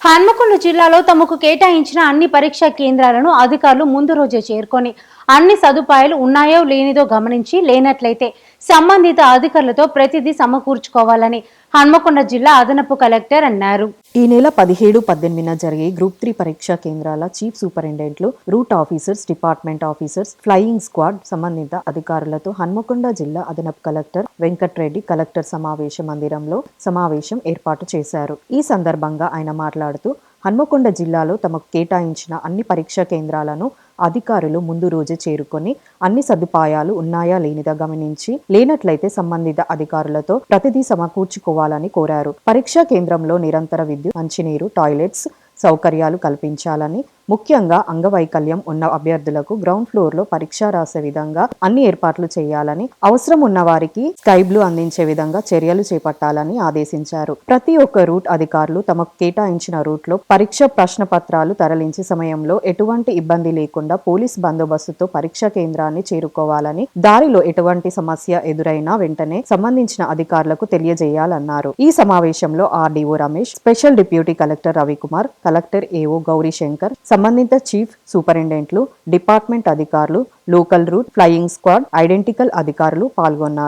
హన్మకొండ జిల్లాలో తమకు కేటాయించిన అన్ని పరీక్షా కేంద్రాలను అధికారులు ముందు రోజే చేరుకొని అన్ని సదుపాయాలు ఉన్నాయో లేనిదో గమనించి లేనట్లయితే సంబంధిత అధికారులతో ప్రతిదీ సమకూర్చుకోవాలని హన్మకొండ జిల్లా అదనపు కలెక్టర్ అన్నారు. ఈ నెల పదిహేడు పద్దెనిమిదిన జరిగే గ్రూప్ త్రీ పరీక్షా కేంద్రాల chief సూపరింటెండెంట్లు route officers department officers flying squad సంబంధిత అధికారులతో హన్మకొండ జిల్లా అదనపు కలెక్టర్ వెంకట్రెడ్డి కలెక్టర్ సమావేశ మందిరంలో సమావేశం ఏర్పాటు చేశారు. ఈ సందర్భంగా ఆయన మాట్లాడుతూ హన్మకొండ జిల్లాలో తమకు కేటాయించిన అన్ని పరీక్షా కేంద్రాలను అధికారులు ముందు రోజే చేరుకొని అన్ని సదుపాయాలు ఉన్నాయా లేనిదా గమనించి లేనట్లయితే సంబంధిత అధికారులతో ప్రతిదీ సమకూర్చుకోవాలని కోరారు. పరీక్షా కేంద్రంలో నిరంతర విద్యుత్ మంచినీరు టాయిలెట్స్ సౌకర్యాలు కల్పించాలని ముఖ్యంగా అంగవైకల్యం ఉన్న అభ్యర్థులకు గ్రౌండ్ ఫ్లోర్లో పరీక్ష రాసే విధంగా అన్ని ఏర్పాట్లు చేయాలని అవసరం ఉన్న వారికి స్కై బ్లూ అందించే విధంగా చర్యలు చేపట్టాలని ఆదేశించారు. ప్రతి ఒక్క రూట్ అధికారులు తమకు కేటాయించిన రూట్లో పరీక్ష ప్రశ్న పత్రాలు తరలించే సమయంలో ఎటువంటి ఇబ్బంది లేకుండా పోలీస్ బందోబస్తుతో పరీక్షా కేంద్రాన్ని చేరుకోవాలని దారిలో ఎటువంటి సమస్య ఎదురైనా వెంటనే సంబంధించిన అధికారులకు తెలియజేయాలన్నారు. ఈ సమావేశంలో RDO Ramesh special deputy collector Ravikumar collector AO Gaurishankar సంబంధిత చీఫ్ సూపరింటెండెంట్లు డిపార్ట్మెంట్ అధికారులు local route flying squad identical అధికారులు పాల్గొన్నారు.